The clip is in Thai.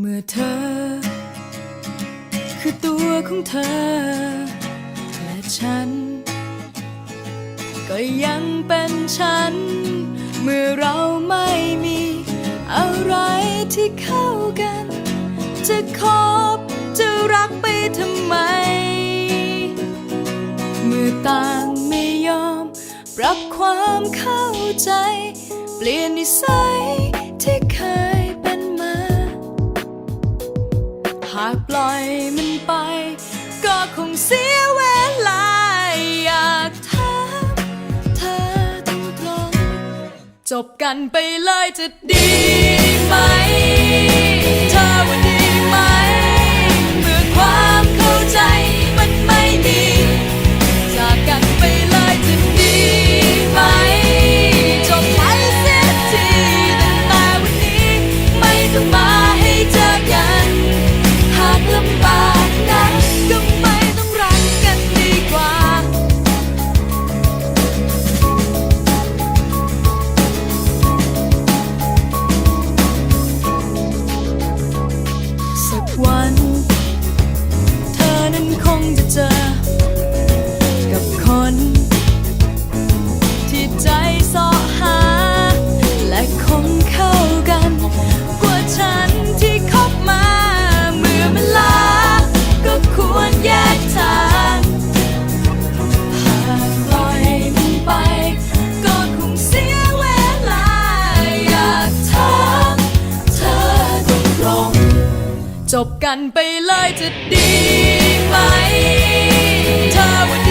เมื่อเธอ คือตัวของเธอ และฉัน ก็ยังเป็นฉัน เมื่อเราไม่มีอะไรที่เข้ากัน จะคบจะรักไปทำไม เมื่อต่างไม่ยอม ปรับความเข้าใจ เปลี่ยนนิสัยที่ จบกันไปเลยจะดีไหมเธอว่าดีไหมเมื่อความเข้าใจ จบกันไปเลยจะดีไหมเธอ